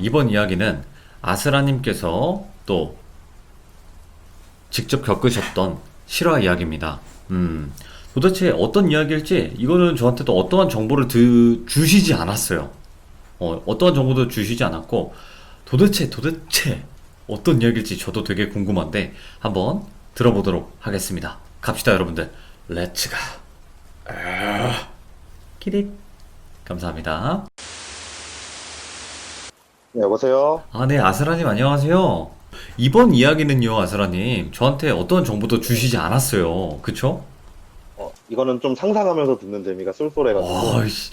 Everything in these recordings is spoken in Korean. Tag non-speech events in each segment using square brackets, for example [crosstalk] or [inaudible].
이번 이야기는 아스라님께서 또 직접 겪으셨던 실화 이야기입니다. 음, 도대체 어떤 이야기일지 이거는 저한테도 어떠한 정보를 드, 주시지 않았어요. 어, 어떠한 정보도 주시지 않았고 도대체 도대체 어떤 이야기일지 저도 되게 궁금한데 한번 들어보도록 하겠습니다. 갑시다 여러분들. 렛츠가. 키릭. 감사합니다. 네, 여보세요? 아, 네, 아스라님 안녕하세요. 이번 이야기는요, 아스라님, 저한테 어떤 정보도 주시지 않았어요. 그쵸? 어, 이거는 좀 상상하면서 듣는 재미가 쏠쏠해가지고. 아이씨,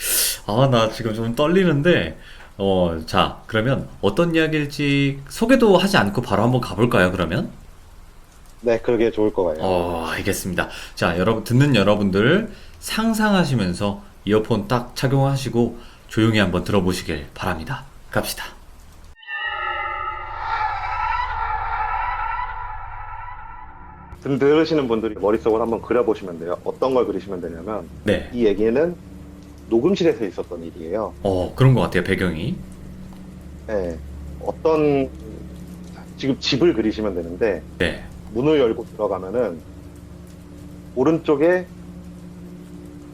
아, 나 지금 좀 떨리는데, 어, 자, 그러면 어떤 이야기일지 소개도 하지 않고 바로 한번 가볼까요, 그러면? 네, 그러게 좋을 거예요. 어, 알겠습니다. 자, 여러분, 듣는 여러분들 상상하시면서 이어폰 딱 착용하시고 조용히 한번 들어보시길 바랍니다. 갑시다. 들- 들으시는 분들이 머릿속으로 한번 그려보시면 돼요. 어떤 걸 그리시면 되냐면, 네. 이 얘기는 녹음실에서 있었던 일이에요. 어, 그런 것 같아요, 배경이. 네, 어떤, 지금 집을 그리시면 되는데, 네. 문을 열고 들어가면은, 오른쪽에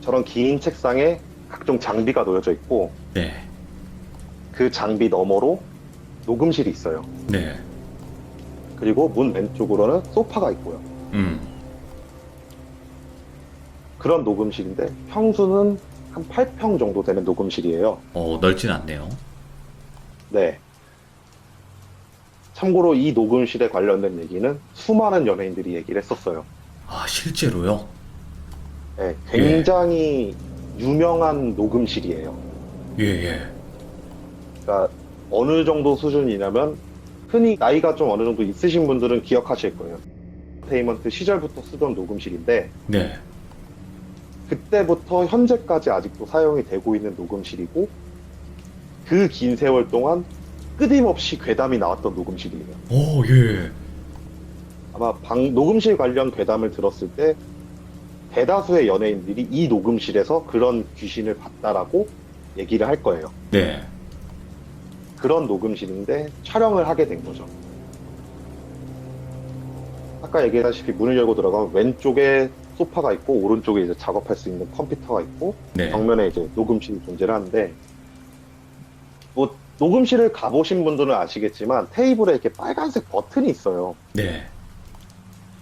저런 긴 책상에 각종 장비가 놓여져 있고, 네. 그 장비 너머로 녹음실이 있어요. 네. 그리고 문 왼쪽으로는 소파가 있고요. 음. 그런 녹음실인데 평수는 한 8평 정도 되는 녹음실이에요. 어, 넓진 않네요. 네. 참고로 이 녹음실에 관련된 얘기는 수많은 연예인들이 얘기를 했었어요. 아, 실제로요? 네, 굉장히 유명한 녹음실이에요. 예, 예. 그러니까 어느 정도 수준이냐면 흔히 나이가 좀 어느 정도 있으신 분들은 기억하실 거예요. 테이먼트 시절부터 쓰던 녹음실인데 네. 그때부터 현재까지 아직도 사용이 되고 있는 녹음실이고 그 긴 세월 동안 끊임없이 괴담이 나왔던 녹음실이에요. 오, 예. 아마 방, 녹음실 관련 괴담을 들었을 때 대다수의 연예인들이 이 녹음실에서 그런 귀신을 봤다라고 얘기를 할 거예요. 네. 그런 녹음실인데 촬영을 하게 된 거죠. 아까 얘기했다시피 문을 열고 들어가면 왼쪽에 소파가 있고 오른쪽에 이제 작업할 수 있는 컴퓨터가 있고 네. 정면에 이제 녹음실이 존재를 하는데 뭐 녹음실을 가보신 분들은 아시겠지만 테이블에 이렇게 빨간색 버튼이 있어요. 네.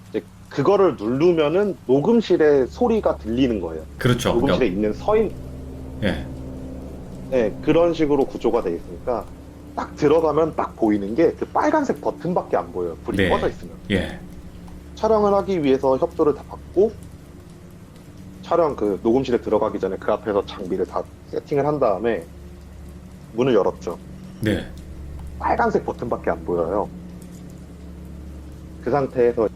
이제 그거를 누르면은 녹음실의 소리가 들리는 거예요. 그렇죠. 녹음실에 그러니까, 있는 서인 예. 네, 그런 식으로 구조가 되어 있으니까 딱 들어가면 딱 보이는 게 그 빨간색 버튼밖에 안 보여요. 불이 네. 꺼져 있으면. 예. 촬영을 하기 위해서 협조를 다 받고 촬영 그 녹음실에 들어가기 전에 그 앞에서 장비를 다 세팅을 한 다음에 문을 열었죠. 네. 빨간색 버튼밖에 안 보여요. 그 상태에서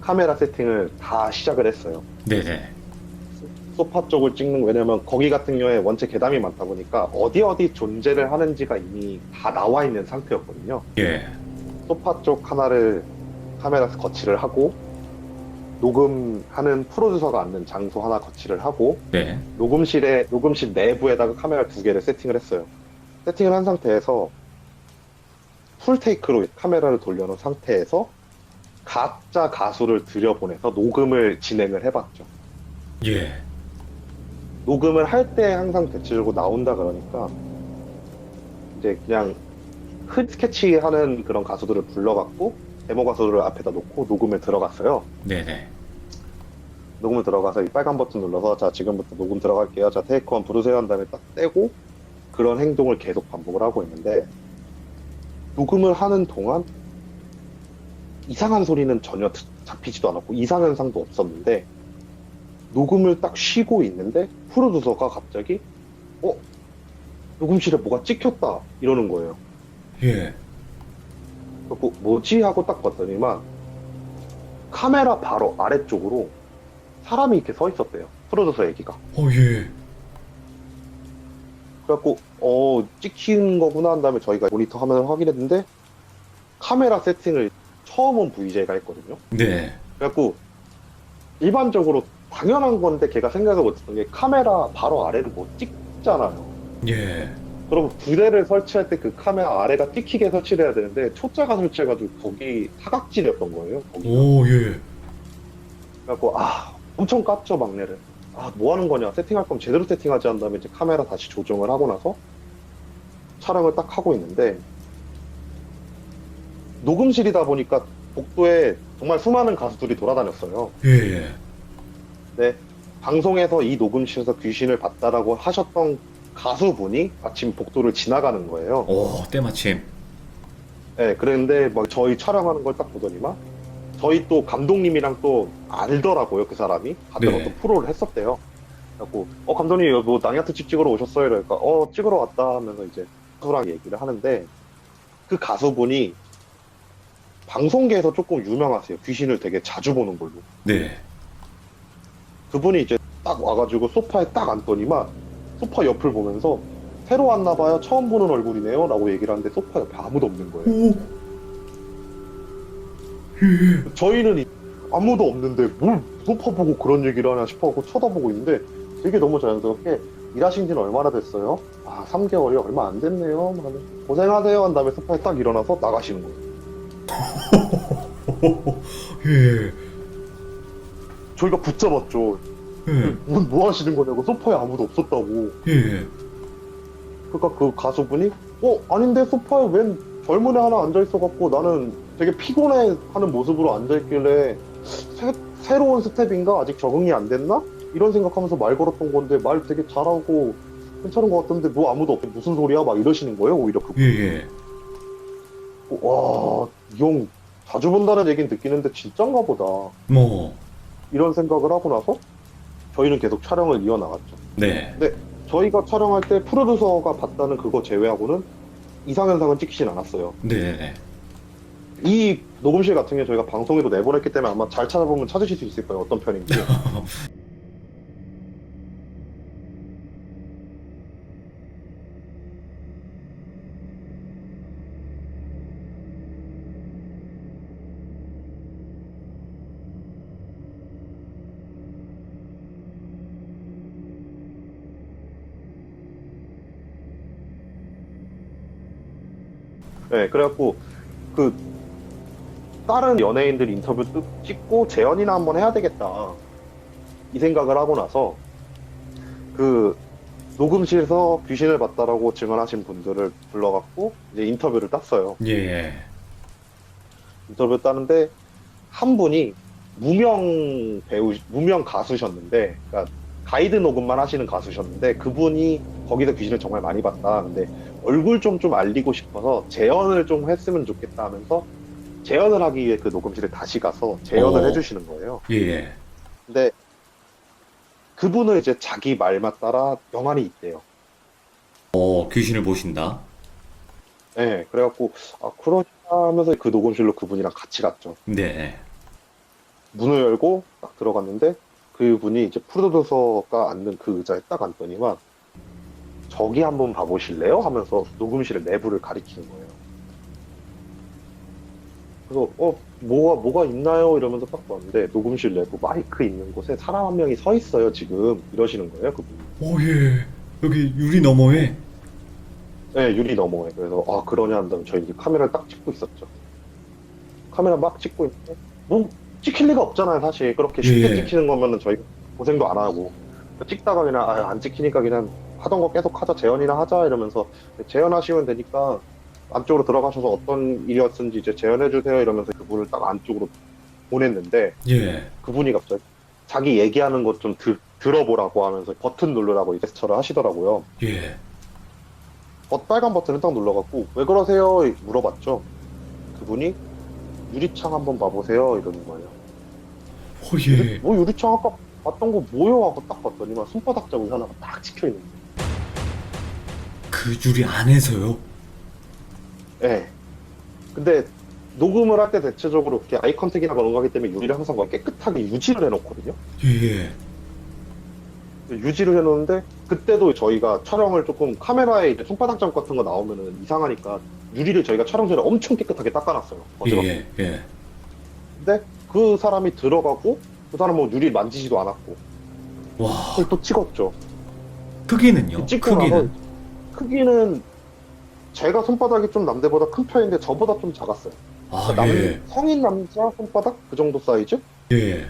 카메라 세팅을 다 시작을 했어요. 네, 네. 소파 쪽을 찍는 거 왜냐면 거기 같은 경우에 원체 계담이 많다 보니까 어디 어디 존재를 하는지가 이미 다 나와 있는 상태였거든요. 예. 소파 쪽 하나를 카메라에서 거치를 하고 녹음하는 프로듀서가 앉는 장소 하나 거치를 하고 네. 녹음실에 녹음실 내부에다가 카메라 두 개를 세팅을 했어요. 세팅을 한 상태에서 풀테이크로 카메라를 돌려놓은 상태에서 가짜 가수를 들여보내서 녹음을 진행을 해봤죠. 예. 녹음을 할 때 항상 대체적으로 나온다 그러니까 이제 그냥 흑 스케치 하는 그런 가수들을 불러갖고 데모 가수들을 앞에다 놓고 녹음을 들어갔어요. 네, 네. 녹음을 들어가서 이 빨간 버튼 눌러서 자 지금부터 녹음 들어갈게요. 자 테이크 원 부르세요 한 다음에 딱 떼고 그런 행동을 계속 반복을 하고 있는데 녹음을 하는 동안 이상한 소리는 전혀 드- 잡히지도 않았고 이상 현상도 없었는데 녹음을 딱 쉬고 있는데 프로듀서가 갑자기 어 녹음실에 뭐가 찍혔다 이러는 거예요. 예. 뭐, 뭐지 하고 딱 봤더니만 카메라 바로 아래쪽으로 사람이 이렇게 서 있었대요. 프로듀서 얘기가. 어, 예. 그래갖고 어 찍힌 거구나 한 다음에 저희가 모니터 화면을 확인했는데 카메라 세팅을 처음 온 VJ가 했거든요. 네. 그래갖고 일반적으로 당연한 건데 걔가 생각을 못했던 게 카메라 바로 아래를 못 찍잖아요. 예. 그럼 부대를 설치할 때 그 카메라 아래가 찍히게 설치를 해야 되는데 초짜가 설치해가지고 거기 사각지였던 거예요. 거기. 오, 예. 그래갖고 아 엄청 깠죠 막내를. 아 뭐 하는 거냐 세팅할 거면 제대로 세팅하지 한 다음에 이제 카메라 다시 조정을 하고 나서 촬영을 딱 하고 있는데 녹음실이다 보니까 복도에 정말 수많은 가수들이 돌아다녔어요. 예, 예. 근데 방송에서 이 녹음실에서 귀신을 봤다라고 하셨던 가수분이 마침 복도를 지나가는 거예요. 오, 때마침. 네, 그랬는데 막 저희 촬영하는 걸 딱 보더니만 저희 또 감독님이랑 또 알더라고요 그 사람이 같은 네. 어떤 프로를 했었대요. 그래갖고 어 감독님 뭐 낭야트 집 찍으러 오셨어요? 이러니까 어 찍으러 왔다 하면서 이제 가수랑 얘기를 하는데 그 가수분이 방송계에서 조금 유명하세요. 귀신을 되게 자주 보는 걸로. 네. 그분이 이제 딱 와가지고 소파에 딱 앉더니만 소파 옆을 보면서 새로 왔나 봐요. 처음 보는 얼굴이네요. 라고 얘기를 하는데 소파 옆에 아무도 없는 거예요. 오. 예. 저희는 이- 아무도 없는데 뭘 소파 보고 그런 얘기를 하나 싶어갖고 쳐다보고 있는데 되게 너무 자연스럽게 일하신 지는 얼마나 됐어요? 아 3개월이 얼마 안 됐네요. 하면 고생하세요 한 다음에 소파에 딱 일어나서 나가시는 거예요. [laughs] 예. 저희가 붙잡았죠. 예. 뭐, 뭐 하시는 거냐고 소파에 아무도 없었다고. 예. 그러니까 그 가수분이 어 아닌데 소파에 웬 젊은 애 하나 앉아 있어갖고 나는 되게 피곤해 하는 모습으로 앉아 있길래 새, 로운 스텝인가 아직 적응이 안 됐나 이런 생각하면서 말 걸었던 건데 말 되게 잘하고 괜찮은 것 같던데 뭐 아무도 없고 무슨 소리야 막 이러시는 거예요 오히려 그 예, 예. 와이 형 자주 본다는 얘기는 듣기는데 진짠가 보다 뭐, 이런 생각을 하고 나서 저희는 계속 촬영을 이어나갔죠. 네. 저희가 촬영할 때 프로듀서가 봤다는 그거 제외하고는 이상현상은 찍히진 않았어요. 네, 네. 이 녹음실 같은 경우 저희가 방송에도 내보냈기 때문에 아마 잘 찾아보면 찾으실 수 있을 거예요. 어떤 편인지. [laughs] 네, 그래갖고 그 다른 연예인들 인터뷰 뜯- 찍고 재연이나 한번 해야 되겠다 이 생각을 하고 나서 그 녹음실에서 귀신을 봤다라고 증언하신 분들을 불러갖고 이제 인터뷰를 땄어요. 예. 인터뷰 따는데 한 분이 무명 배우 무명 가수셨는데 그러니까 가이드 녹음만 하시는 가수셨는데 그분이 거기서 귀신을 정말 많이 봤다 근데 얼굴 좀 좀 알리고 싶어서 재연을 좀 했으면 좋겠다 하면서 재연을 하기 위해 그 녹음실에 다시 가서 재연을 어. 해주시는 거예요 예, 예. 근데 그분은 이제 자기 말만 따라 영안이 있대요 어, 귀신을 보신다. 네 그래갖고 아 그러냐 하면서 그 녹음실로 그분이랑 같이 갔죠 네. 문을 열고 딱 들어갔는데 그분이 이제 프로듀서가 앉는 그 의자에 딱 앉더니만 저기 한번 봐보실래요? 하면서 녹음실의 내부를 가리키는 거예요. 그래서 어 뭐가 뭐가 있나요? 이러면서 딱 봤는데 녹음실 내부 마이크 있는 곳에 사람 한 명이 서 있어요 지금 이러시는 거예요 그분. 오, 예. 여기 유리 너머에. 네 유리 너머에 그래서 아 그러냐 한다면 저희 이제 카메라를 딱 찍고 있었죠. 카메라 막 찍고 있는데 뭐 찍힐 리가 없잖아요 사실 그렇게 쉽게 예. 찍히는 거면은 저희 고생도 안 하고 찍다가 그냥 아, 안 찍히니까 그냥 하던 거 계속 하자 재현이나 하자 이러면서 재현하시면 되니까 안쪽으로 들어가셔서 어떤 일이었는지 이제 재현해 주세요 이러면서 그분을 딱 안쪽으로 보냈는데 예. 그분이 갑자기 자기 얘기하는 것 좀 들어보라고 하면서 버튼 누르라고 제스처를 하시더라고요. 예. 어, 빨간 버튼을 딱 눌러갖고 왜 그러세요? 물어봤죠. 그분이 유리창 한번 봐보세요 이러는 거예요. 오, 예. 뭐 유리창 아까 봤던 거 뭐요? 하고 딱 봤더니만 손바닥 자국이 하나가 딱 찍혀 있는 거예요. 그 유리 안에서요? 예. 근데 녹음을 할 때 대체적으로 이렇게 아이 컨택이나 그런 거 하기 때문에 유리를 항상 막 깨끗하게 유지를 해놓거든요. 예, 예. 유지를 해놓는데 그때도 저희가 촬영을 조금 카메라에 이제 손바닥점 같은 거 나오면은 이상하니까 유리를 저희가 촬영 전에 엄청 깨끗하게 닦아놨어요. 어지럽게. 예, 예. 근데 그 사람이 들어가고 그 사람은 뭐 유리 만지지도 않았고 와, 그걸 또 찍었죠. 크기는요? 찍고 나서 크기는? 크기는 제가 손바닥이 좀 남들보다 큰 편인데 저보다 좀 작았어요. 아, 남, 예. 성인 남자 손바닥 그 정도 사이즈? 예.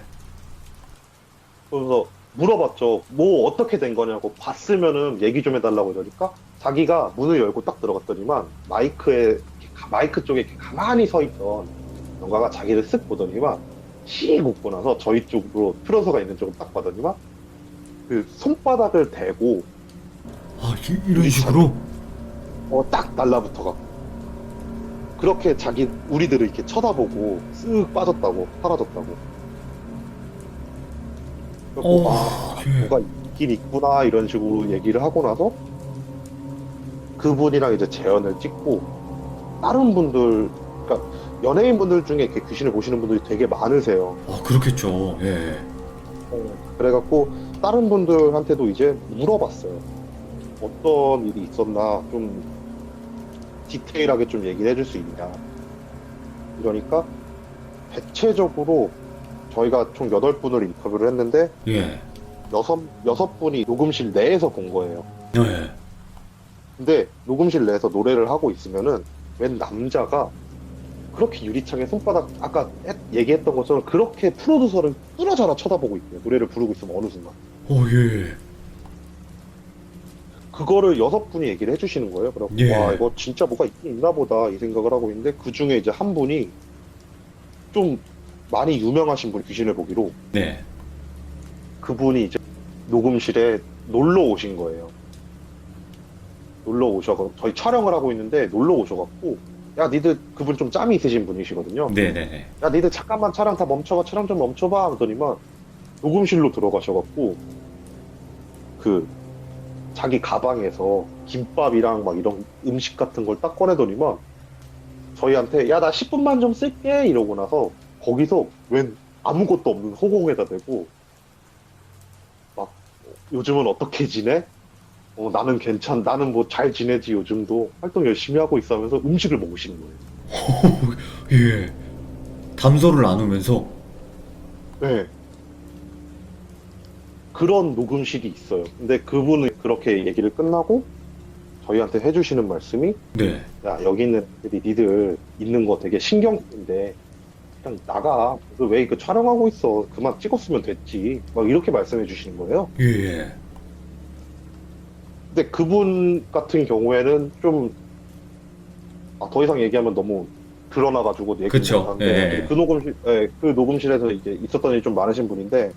그래서 물어봤죠. 뭐 어떻게 된 거냐고 봤으면은 얘기 좀 해달라고 그러니까 자기가 문을 열고 딱 들어갔더니만 마이크에 마이크 쪽에 가만히 서 있던 뭔가가 자기를 쓱 보더니만 씩 웃고 나서 저희 쪽으로 틀어서가 있는 쪽으로 딱 봐더니만 그 손바닥을 대고 아, 이, 이런 식으로? 어, 딱 달라붙어가 그렇게 자기 우리들을 이렇게 쳐다보고 쓱 빠졌다고 사라졌다고. 그래갖고 어, 아, 예. 뭐가 있긴 있구나 이런 식으로 얘기를 하고 나서 그분이랑 이제 재연을 찍고 다른 분들 그러니까 연예인 분들 중에 이렇게 귀신을 보시는 분들이 되게 많으세요. 아, 그렇겠죠. 예. 그래갖고 다른 분들한테도 이제 물어봤어요. 어떤 일이 있었나 좀 디테일하게 좀 얘기를 해줄 수 있냐. 이러니까 대체적으로 저희가 총 8분을 인터뷰를 했는데 예. 여섯, 여섯 분이 녹음실 내에서 본 거예요. 예. 근데 녹음실 내에서 노래를 하고 있으면은 웬 남자가 그렇게 유리창에 손바닥 아까 했- 얘기했던 것처럼 그렇게 프로듀서를 끊어져라 쳐다보고 있대요. 노래를 부르고 있으면 어느 순간. 어, 예. 그거를 여섯 분이 얘기를 해주시는 거예요. 그래서 예. 와 이거 진짜 뭐가 있긴 있나 보다 이 생각을 하고 있는데 그 중에 이제 한 분이 좀 많이 유명하신 분 귀신을 보기로 네. 그분이 이제 녹음실에 놀러 오신 거예요. 놀러 오셔서 저희 촬영을 하고 있는데 놀러 오셔갖고 야 니들 그분 좀 짬이 있으신 분이시거든요. 네네네. 야 니들 잠깐만 촬영 다 멈춰봐 촬영 좀 멈춰봐 하더니만 녹음실로 들어가셔갖고 그 자기 가방에서 김밥이랑 막 이런 음식 같은 걸 딱 꺼내더니만 저희한테 야 나 10분만 좀 쓸게 이러고 나서 거기서 웬 아무것도 없는 허공에다 대고 막 요즘은 어떻게 지내? 어, 나는 괜찮 나는 뭐 잘 지내지 요즘도 활동 열심히 하고 있어 하면서 음식을 먹으시는 거예요. [laughs] 예. 담소를 나누면서 네. 그런 녹음실이 있어요. 근데 그분은 그렇게 얘기를 끝나고 저희한테 해주시는 말씀이 네. 야 여기 있는 애들이 니들 있는 거 되게 신경 쓰는데 그냥 나가 그왜 이거 촬영하고 있어 그만 찍었으면 됐지 막 이렇게 말씀해 주시는 거예요. 예, 예. 근데 그분 같은 경우에는 좀, 아, 더 이상 얘기하면 너무 드러나가지고 얘기 그쵸. 못하는데, 예. 그 녹음실, 예, 그 녹음실에서 이제 있었던 일이 좀 많으신 분인데,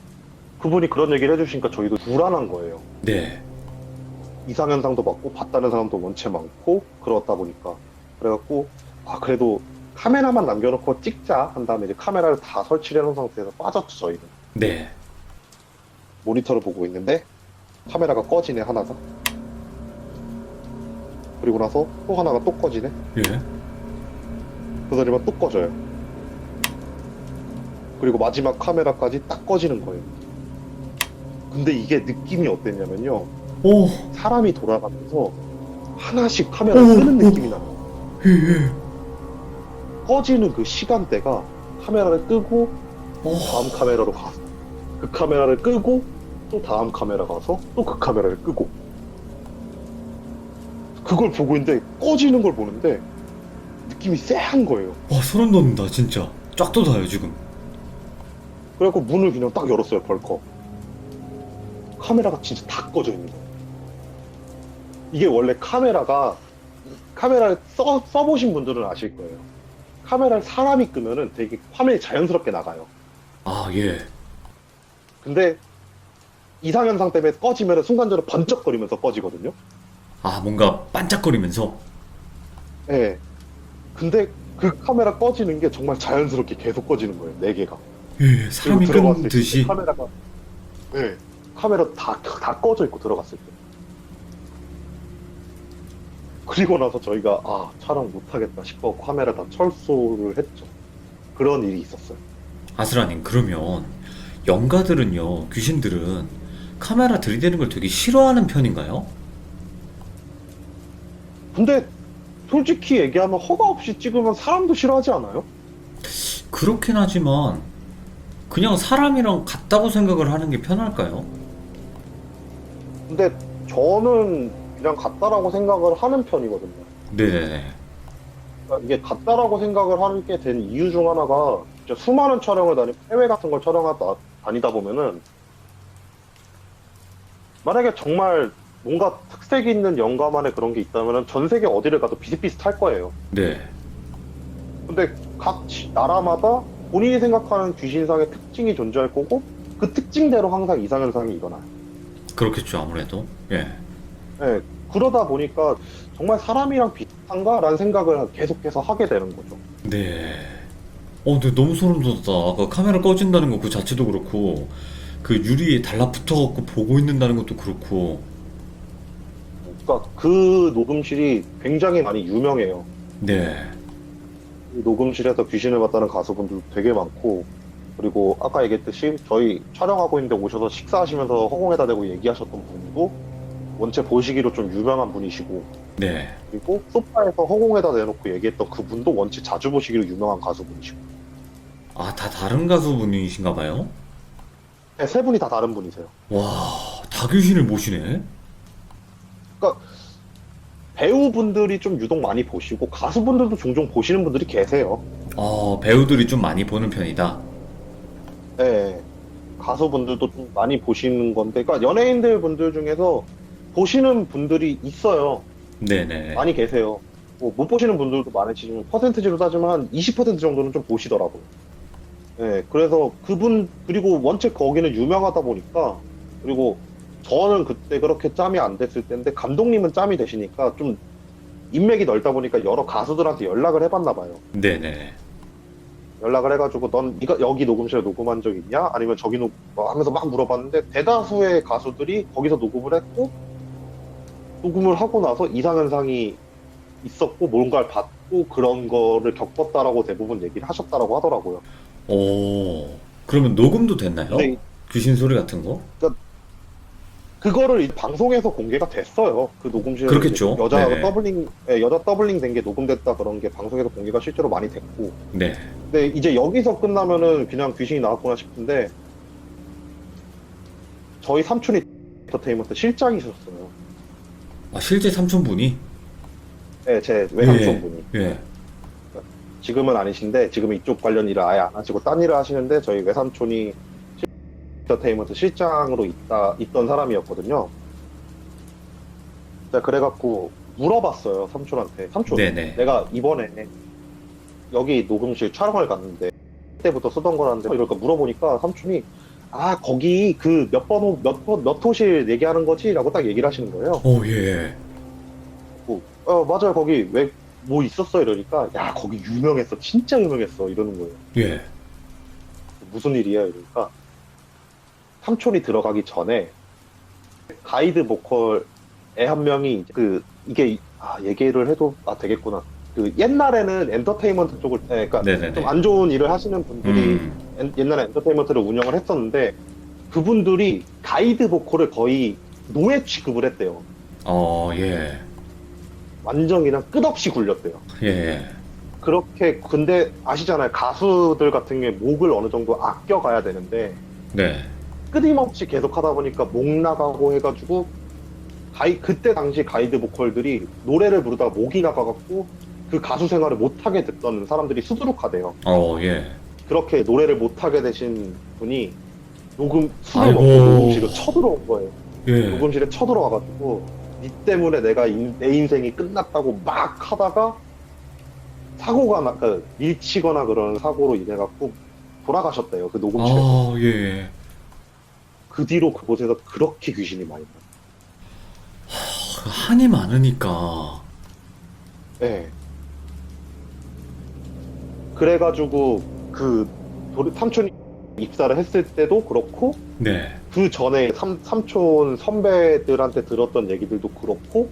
그분이 그런 얘기를 해주시니까 저희도 불안한 거예요. 네. 이상현상도 받고, 봤다는 사람도 원체 많고, 그렇다 보니까. 그래갖고, 아, 그래도 카메라만 남겨놓고 찍자 한 다음에 이제 카메라를 다 설치를 해놓은 상태에서 빠졌죠, 저희는. 네. 모니터를 보고 있는데, 카메라가 꺼지네, 하나가. 그리고 나서 또 하나가 또 꺼지네. 예. 그러더니만 또 꺼져요. 그리고 마지막 카메라까지 딱 꺼지는 거예요. 근데 이게 느낌이 어땠냐면요. 오, 사람이 돌아가면서 하나씩 카메라 오, 끄는 오. 느낌이 나요. 예, 예. 꺼지는 그 시간대가 카메라를 끄고 오, 다음 카메라로 가서 그 카메라를 끄고 또 다음 카메라 가서 또 그 카메라를 끄고 그걸 보고 있는데 꺼지는 걸 보는데 느낌이 쎄한 거예요. 와, 소름 돋는다, 진짜. 쫙 돋아요, 지금. 그래갖고 문을 그냥 딱 열었어요, 벌컥. 카메라가 진짜 다 꺼져 있는 거예요. 이게 원래 카메라가, 카메라를 써, 써보신 분들은 아실 거예요. 카메라를 사람이 끄면은 되게 화면이 자연스럽게 나가요. 아, 예. 근데 이상현상 때문에 꺼지면 순간적으로 번쩍거리면서 꺼지거든요. 아, 뭔가 반짝거리면서. 예. 근데 그 카메라 꺼지는 게 정말 자연스럽게 계속 꺼지는 거예요, 네 개가. 예, 사람이 때 듯이. 카메라가 네 카메라 다, 다 꺼져 있고 들어갔을 때 그리고 나서 저희가 아 촬영 못하겠다 싶어 카메라 다 철수를 했죠 그런 일이 있었어요 아스라님, 그러면, 영가들은요, 귀신들은, 카메라 들이대는 걸 되게 싫어하는 편인가요? 근데 솔직히 얘기하면 허가 없이 찍으면 사람도 싫어하지 않아요? 그렇긴 하지만 그냥 사람이랑 같다고 생각을 하는 게 편할까요? 근데 저는 그냥 같다라고 생각을 하는 편이거든요. 네네네. 그러니까 이게 같다라고 생각을 하게 된 이유 중 하나가 진짜 수많은 촬영을 다니 해외 같은 걸 촬영하다 다니다 보면은 만약에 정말 뭔가 특색 있는 영감 안에 그런 게 있다면은 전 세계 어디를 가도 비슷비슷할 거예요. 네. 근데 각 지- 나라마다 본인이 생각하는 귀신상의 특징이 존재할 거고 그 특징대로 항상 이상 현상이 일어나요. 그렇겠죠, 아무래도. 예. 네, 그러다 보니까 정말 사람이랑 비슷한가라는 생각을 계속해서 하게 되는 거죠. 네. 어, 근데 너무 소름 돋았다. 아까 카메라 꺼진다는 거 그 자체도 그렇고, 그 유리에 달라붙어갖고 보고 있는다는 것도 그렇고, 그러니까 그 녹음실이 굉장히 많이 유명해요. 네. 이 녹음실에서 귀신을 봤다는 가수분들도 되게 많고 그리고 아까 얘기했듯이 저희 촬영하고 있는데 오셔서 식사하시면서 허공에다 대고 얘기하셨던 분도 원체 보시기로 좀 유명한 분이시고 네. 그리고 소파에서 허공에다 내놓고 얘기했던 그분도 원체 자주 보시기로 유명한 가수분이시고 아, 다 다른 가수분이신가 봐요? 네, 세 분이 다 다른 분이세요. 와, 다 귀신을 모시네? 배우분들이 좀 유독 많이 보시고 가수분들도 종종 보시는 분들이 계세요. 아, 배우들이 좀 많이 보는 편이다. 네, 가수분들도 좀 많이 보시는 건데, 그러니까 연예인들 분들 중에서 보시는 분들이 있어요. 네네. 많이 계세요. 뭐못 보시는 분들도 많으시지만 퍼센트지로 따지면 한 20% 정도는 좀 보시더라고요. 네, 그래서 그분 그리고 원체 거기는 유명하다 보니까 그리고 저는 그때 그렇게 짬이 안 됐을 때인데 감독님은 짬이 되시니까 좀 인맥이 넓다 보니까 여러 가수들한테 연락을 해봤나 봐요. 네네. 연락을 해가지고 넌 네가 여기 녹음실에 녹음한 적 있냐? 아니면 저기 녹 뭐 하면서 막 물어봤는데 대다수의 가수들이 거기서 녹음을 했고 녹음을 하고 나서 이상현상이 있었고 뭔가를 받고 그런 거를 겪었다라고 대부분 얘기를 하셨다라고 하더라고요. 오, 그러면 녹음도 됐나요? 근데 귀신 소리 같은 거? 그 거를 이 방송에서 공개가 됐어요. 그 녹음실에 그렇겠죠. 여자 네네. 더블링 예, 여자 더블링 된 게 녹음됐다 그런 게 방송에서 공개가 실제로 많이 됐고 네. 근데 이제 여기서 끝나면은 그냥 귀신이 나왔구나 싶은데 저희 삼촌이 엔터테인먼트 실장이셨어요. 아, 실제 삼촌분이? 네, 제 외삼촌분이. 예. 지금은 아니신데 지금 이쪽 관련 일을 아예 안 하시고 딴 일을 하시는데 저희 외삼촌이 실- 엔터테인먼트 실장으로 있다 있던 사람이었거든요. 제가 그래갖고 물어봤어요 삼촌한테. 삼촌, 네네. 내가 이번에 여기 녹음실 촬영을 갔는데 그때부터 쓰던 거라는데 이럴까 물어보니까 삼촌이 아 거기 그 몇 번호 몇몇 호실 얘기하는 거지라고 딱 얘기를 하시는 거예요. 오, 예. 어 맞아요 거기 왜 뭐 있었어 이러니까 야 거기 유명했어 진짜 유명했어 이러는 거예요. 예. 무슨 일이야 이러니까 삼촌이 들어가기 전에 가이드 보컬의 한 명이 이제 그 이게 아 얘기를 해도 아 되겠구나. 그 옛날에는 엔터테인먼트 쪽을 네, 그러니까. 좀 안 좋은 일을 하시는 분들이 음, 엔- 옛날에 엔터테인먼트를 운영을 했었는데 그분들이 가이드 보컬을 거의 노예 취급을 했대요. 어, 예. 완전 그냥 끝없이 굴렸대요. 예. 그렇게 근데 아시잖아요. 가수들 같은 게 목을 어느 정도 아껴 가야 되는데 네. 끊임없이 계속 하다 보니까 목 나가고 해가지고 가이 그때 당시 가이드 보컬들이 노래를 부르다가 목이 나가갖고 그 가수 생활을 못하게 됐던 사람들이 수두룩하대요. 어, 예. 그렇게 노래를 못하게 되신 분이 녹음 술을 아이고. 먹고 녹음실로 쳐들어온 거예요. 예. 녹음실에 쳐들어와가지고 니 때문에 내가 인- 내 인생이 끝났다고 막 하다가 사고가 나, 그 밀치거나 그런 사고로 인해 갖고 돌아가셨대요. 그 녹음실에서. 아, 예. 그 뒤로 그곳에서 그렇게 귀신이 많이 나요. 그 한이 많으니까. 네. 그래가지고 그 도리- 삼촌이 입사를 했을 때도 그렇고 네. 그 전에 삼, 삼촌 선배들한테 들었던 얘기들도 그렇고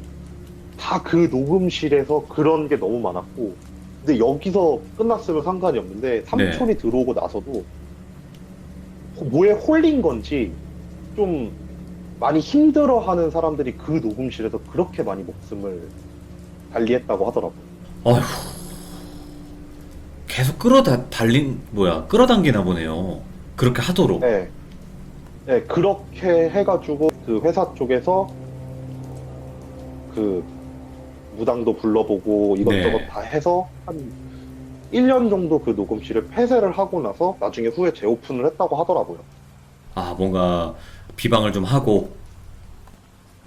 다 그 녹음실에서 그런 게 너무 많았고 근데 여기서 끝났으면 상관이 없는데 삼촌이 들어오고 나서도 뭐에 홀린 건지 좀 많이 힘들어하는 사람들이 그 녹음실에서 그렇게 많이 목숨을 달리했다고 하더라고요. 어휴. 계속 끌어다 달린 뭐야 끌어당기나 보네요. 그렇게 하도록. 네. 네, 그렇게 해가지고 그 회사 쪽에서 그 무당도 불러보고 이것저것 네. 다 해서 한 1년 정도 그 녹음실을 폐쇄를 하고 나서 나중에 후에 재오픈을 했다고 하더라고요. 아 뭔가 비방을 좀 하고.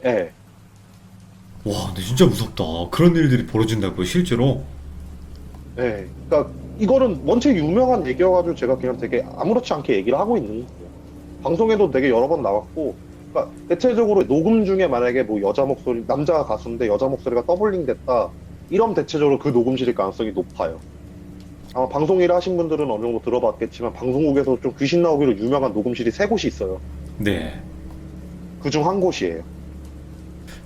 네. 와, 근데 진짜 무섭다. 그런 일들이 벌어진다고요, 실제로? 네. 그러니까 이거는 원체 유명한 얘기여가지고 제가 그냥 되게 아무렇지 않게 얘기를 하고 있는 거예요. 방송에도 되게 여러 번 나왔고, 그러니까 대체적으로 녹음 중에 만약에 뭐 여자 목소리, 남자 가수인데 여자 목소리가 더블링 됐다, 이러면 대체적으로 그 녹음실일 가능성이 높아요. 아마 방송 일 하신 분들은 어느 정도 들어봤겠지만 방송국에서 좀 귀신 나오기로 유명한 녹음실이 세 곳이 있어요. 네. 그 중 한 곳이에요.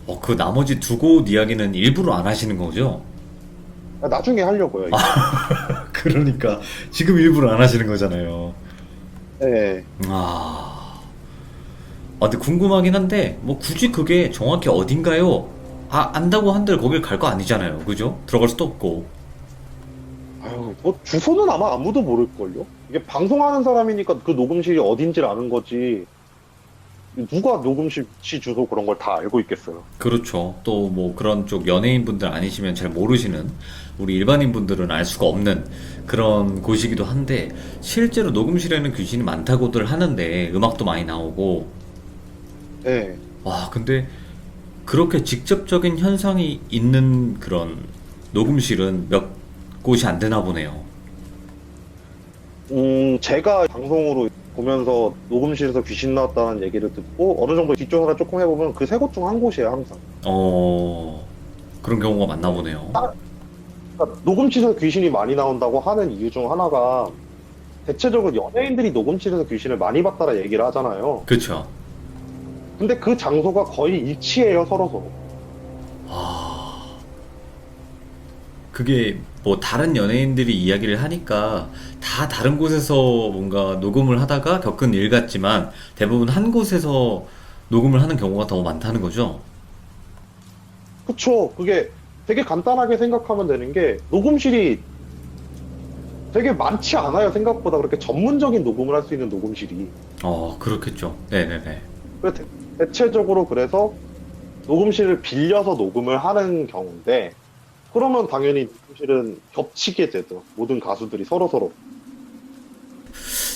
어, 그 나머지 두 곳 이야기는 일부러 안 하시는 거죠? 나중에 하려고요. 이거. [laughs] 그러니까 지금 일부러 안 하시는 거잖아요. 네. 아. 아, 근데 궁금하긴 한데 뭐 굳이 그게 정확히 어딘가요? 아, 안다고 한들 거길 갈 거 아니잖아요. 그죠? 들어갈 수도 없고. 아유, 뭐 주소는 아마 아무도 모를걸요? 이게 방송하는 사람이니까 그 녹음실이 어딘지를 아는 거지. 누가 녹음실 시 주소 그런 걸 다 알고 있겠어요. 그렇죠. 또 뭐 그런 쪽 연예인분들 아니시면 잘 모르시는 우리 일반인분들은 알 수가 없는 그런 곳이기도 한데 실제로 녹음실에는 귀신이 많다고들 하는데 음악도 많이 나오고 네. 와 근데 그렇게 직접적인 현상이 있는 그런 녹음실은 몇 곳이 안 되나 보네요. 음, 제가 방송으로 보면서 녹음실에서 귀신 나왔다는 얘기를 듣고 어느 정도 뒷조사를 조금 해보면 그 세 곳 중 한 곳이에요, 항상. 어 그런 경우가 많나 보네요. 그러니까 녹음실에서 귀신이 많이 나온다고 하는 이유 중 하나가 대체적으로 연예인들이 녹음실에서 귀신을 많이 봤다라 얘기를 하잖아요. 그렇죠. 근데 그 장소가 거의 일치해요, 서로서 그게 뭐 다른 연예인들이 이야기를 하니까 다 다른 곳에서 뭔가 녹음을 하다가 겪은 일 같지만 대부분 한 곳에서 녹음을 하는 경우가 더 많다는 거죠. 그쵸. 그게 되게 간단하게 생각하면 되는 게 녹음실이 되게 많지 않아요. 생각보다 그렇게 전문적인 녹음을 할 수 있는 녹음실이. 어, 그렇겠죠. 네네네. 대- 대체적으로 그래서 녹음실을 빌려서 녹음을 하는 경우인데 그러면 당연히 녹음실은 겹치게 되죠. 모든 가수들이 서로 서로.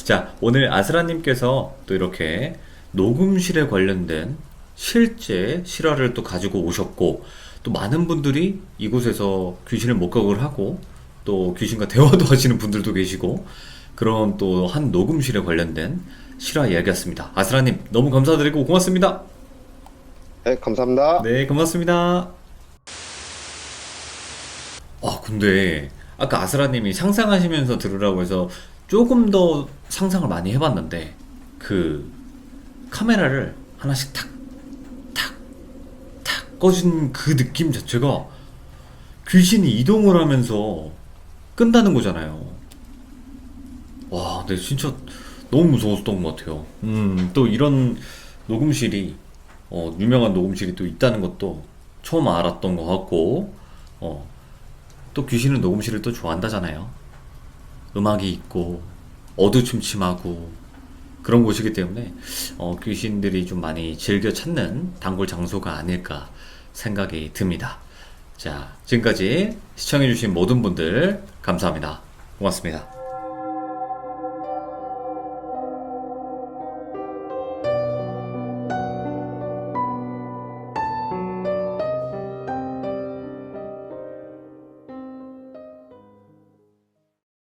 자, 오늘 아스라님께서 또 이렇게 녹음실에 관련된 실제 실화를 또 가지고 오셨고, 또 많은 분들이 이곳에서 귀신을 목격을 하고, 또 귀신과 대화도 [laughs] 하시는 분들도 계시고, 그런 또 한 녹음실에 관련된 실화 이야기였습니다. 아스라님, 너무 감사드리고 고맙습니다. 네, 감사합니다. 네, 고맙습니다. 아, 근데 아까 아스라님이 상상하시면서 들으라고 해서 조금 더 상상을 많이 해봤는데 그 카메라를 하나씩 탁, 탁, 탁 꺼진 그 느낌 자체가 귀신이 이동을 하면서 끈다는 거잖아요. 와, 근데 진짜 너무 무서웠던 것 같아요. 음, 또 이런 녹음실이 어, 유명한 녹음실이 또 있다는 것도 처음 알았던 것 같고, 어, 또 귀신은 녹음실을 또 좋아한다잖아요. 음악이 있고, 어두침침하고, 그런 곳이기 때문에, 어, 귀신들이 좀 많이 즐겨 찾는 단골 장소가 아닐까 생각이 듭니다. 자, 지금까지 시청해주신 모든 분들, 감사합니다. 고맙습니다.